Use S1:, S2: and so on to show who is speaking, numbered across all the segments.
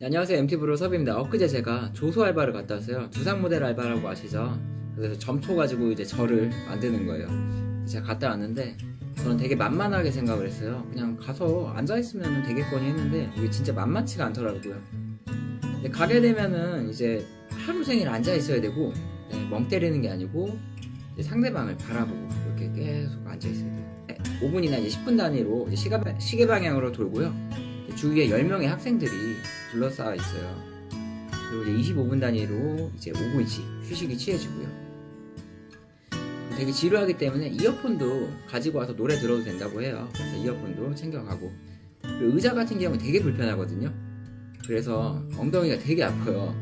S1: 네, 안녕하세요. MT브로 섭입니다. 엊그제 제가 조소 알바를 갔다 왔어요. 두상 모델 알바라고 아시죠? 그래서 점토 가지고 이제 절을 만드는 거예요. 제가 갔다 왔는데 저는 되게 만만하게 생각을 했어요. 그냥 가서 앉아있으면 되겠거니 했는데 이게 진짜 만만치가 않더라고요. 근데 가게 되면은 이제 하루 종일 앉아있어야 되고 네, 멍 때리는 게 아니고 상대방을 바라보고 이렇게 계속 앉아있어야 돼요. 네, 5분이나 이제 10분 단위로 시계 방향으로 돌고요 주위에 10명의 학생들이 둘러싸여 있어요. 그리고 이제 25분 단위로 이제 5분씩 휴식이 취해지고요. 되게 지루하기 때문에 이어폰도 가지고 와서 노래 들어도 된다고 해요. 그래서 이어폰도 챙겨가고. 그리고 의자 같은 경우는 되게 불편하거든요. 그래서 엉덩이가 되게 아파요.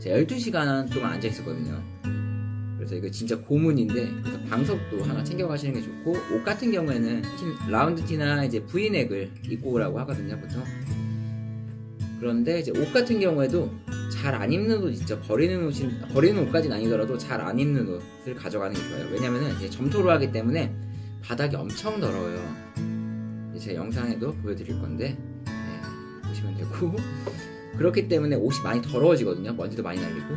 S1: 제가 12시간 동안 앉아 있었거든요. 그래서 이거 진짜 고문인데 방석도 하나 챙겨가시는 게 좋고 옷 같은 경우에는 티- 라운드 티나 이제 브이넥을 입고 오라고 하거든요 보통. 그런데 이제 옷 같은 경우에도 잘 안 입는 옷 있죠 버리는 옷이 버리는 옷까지는 아니더라도 잘 안 입는 옷을 가져가는 게 좋아요. 왜냐면은 이제 점토로 하기 때문에 바닥이 엄청 더러워요. 제 영상에도 보여드릴 건데 네, 보시면 되고. 그렇기 때문에 옷이 많이 더러워지거든요. 먼지도 많이 날리고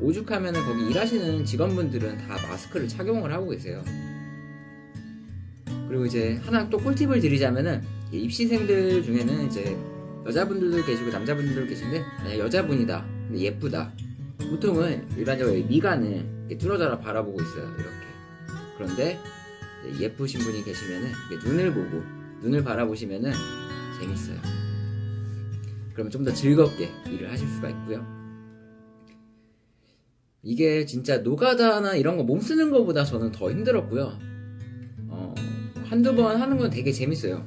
S1: 오죽하면은 거기 일하시는 직원분들은 다 마스크를 착용을 하고 계세요. 그리고 이제 하나 또 꿀팁을 드리자면은 이 입시생들 중에는 이제 여자분들도 계시고 남자분들도 계신데 만약 여자분이다 근데 예쁘다. 보통은 일반적으로 이 미간을 이렇게 뚫어져라 바라보고 있어요 이렇게. 그런데 예쁘신 분이 계시면은 눈을 보고 눈을 바라보시면은 재밌어요. 그러면 좀더 즐겁게 일을 하실 수가 있고요 이게 진짜 노가다나 이런 거 몸 쓰는 것보다 저는 더 힘들었고요. 어, 한두 번 하는 건 되게 재밌어요.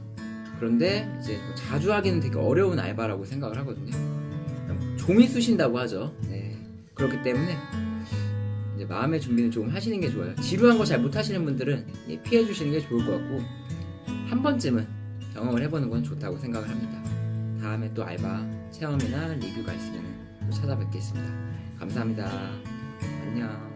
S1: 그런데 이제 뭐 자주 하기는 되게 어려운 알바라고 생각을 하거든요. 좀이 쑤신다고 하죠. 네. 그렇기 때문에 이제 마음의 준비는 조금 하시는 게 좋아요. 지루한 거 잘 못 하시는 분들은 예, 피해 주시는 게 좋을 것 같고 한 번쯤은 경험을 해보는 건 좋다고 생각을 합니다. 다음에 또 알바 체험이나 리뷰가 있으면 또 찾아뵙겠습니다. 감사합니다. 안녕.